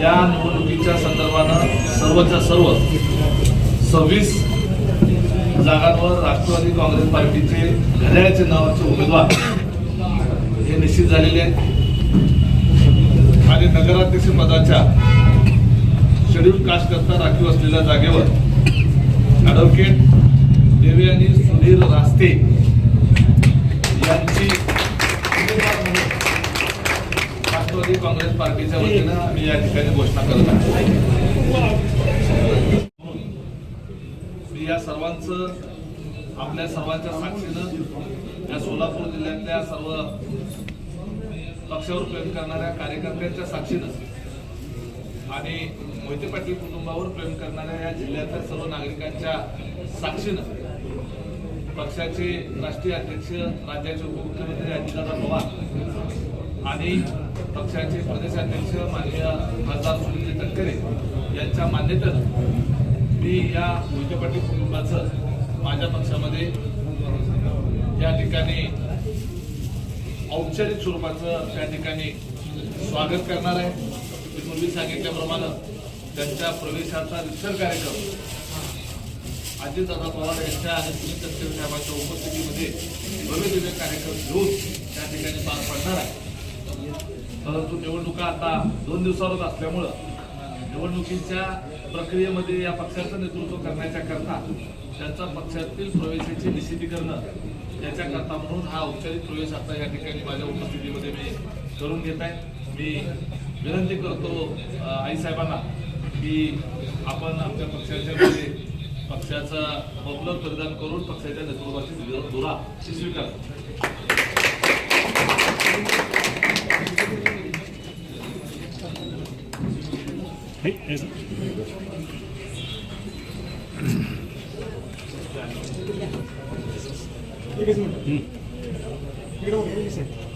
या निवडणुकीच्या संदर्भानं सर्वच्या सर्व सव्वीस जागांवर राष्ट्रवादी काँग्रेस पार्टीचे घड्याळ्याचे नावाचे उमेदवार हे निश्चित झालेले आहेत. आणि नगराध्यक्ष पदाच्या शेड्यूल कास्ट करता राखीव असलेल्या जागेवर ॲडव्होकेट आणि सुधीर रास्ते राष्ट्रवादी काँग्रेस पार्टीच्या वतीनं आम्ही या ठिकाणी घोषणा करत आहोत. मी या सर्वांचं आपल्या सर्वांच्या साक्षीनं या सोलापूर जिल्ह्यातल्या सर्व पक्षावर प्रेम करणाऱ्या कार्यकर्त्यांच्या साक्षीनं आणि मोहिते पाटील कुटुंबावर प्रेम करणाऱ्या या जिल्ह्यातल्या सर्व नागरिकांच्या साक्षीनं पक्षाचे राष्ट्रीय अध्यक्ष राज्याचे उपमुख्यमंत्री अजितदादा पवार आणि पक्षाचे प्रदेशाध्यक्ष माननीय खासदार सुनील तटकरे यांच्या मान्यतेनं मी या मोहिते पाटील कुटुंबाचं माझ्या पक्षामध्ये या ठिकाणी औपचारिक स्वरूपाचं त्या ठिकाणी स्वागत करणार आहे. मी पूर्वी सांगितल्याप्रमाणे त्यांच्या प्रवेशाचा रितसर कार्यक्रम अजितदादा पवार यांच्या आणि सुनील तटकरे साहेबांच्या उपस्थितीमध्ये भव्य दिव्य कार्यक्रम घेऊन त्या ठिकाणी पार पडणार आहे. परंतु निवडणुका आता दोन दिवसावरच असल्यामुळं निवडणुकीच्या प्रक्रियेमध्ये या पक्षाचं नेतृत्व करण्याच्या करता त्यांचा पक्षातील प्रवेशाची निश्चिती करणं याच्याकरता म्हणून हा औपचारिक प्रवेश आता या ठिकाणी माझ्या उपस्थितीमध्ये मी करून घेत आहे. मी विनंती करतो आईसाहेबांना की आपण आमच्या पक्षाच्या मध्ये पक्षाचा बबलक परिधान करून पक्षाच्या नेतृत्वाची धुरा स्वीकार. Hey, there's it? You don't.